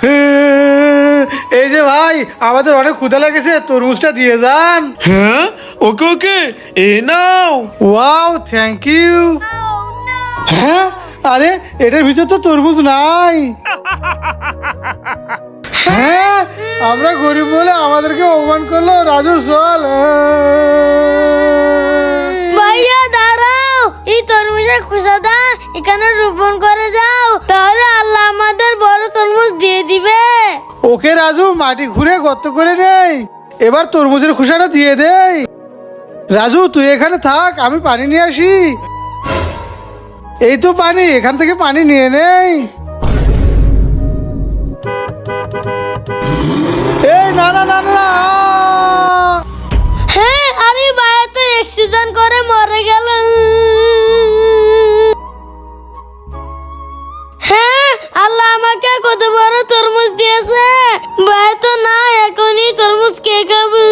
এই যে ভাই আমাদের অনেক ক্ষুধা লেগেছে তরমুজটা দিয়ে যান। হ্যাঁ? ওকে ওকে এ নাও। ওয়াও থ্যাংক ইউ হ্যাঁ? আরে এটার ভিতর তো তরমুজ নাই। হ্যাঁ? আমরা গরিব বলে আমাদেরকে অপমান করল রাজু চল ভাইয়া দাঁড়াও। এই তরমুজের খোসাটা এখানে রোপণ করে যাও। তরমুজ দিয়ে দিবে। ওকে রাজু মাটি ঘুরে গর্ত করে নেই। এবার তরমুজের খোসাটা দিয়ে দেই। রাজু তুই এখানে থাক আমি পানি নিয়ে আসি। এই তো পানি এখান থেকে পানি নিয়ে নেই। এই না না না না, না হ্যাঁ আরে ভাইয়া তো অ্যাক্সিডেন্ট করে মরে কত বড় তরমুজ দিয়েছে ভাই তো না এখনই তরমুজ কে খাবে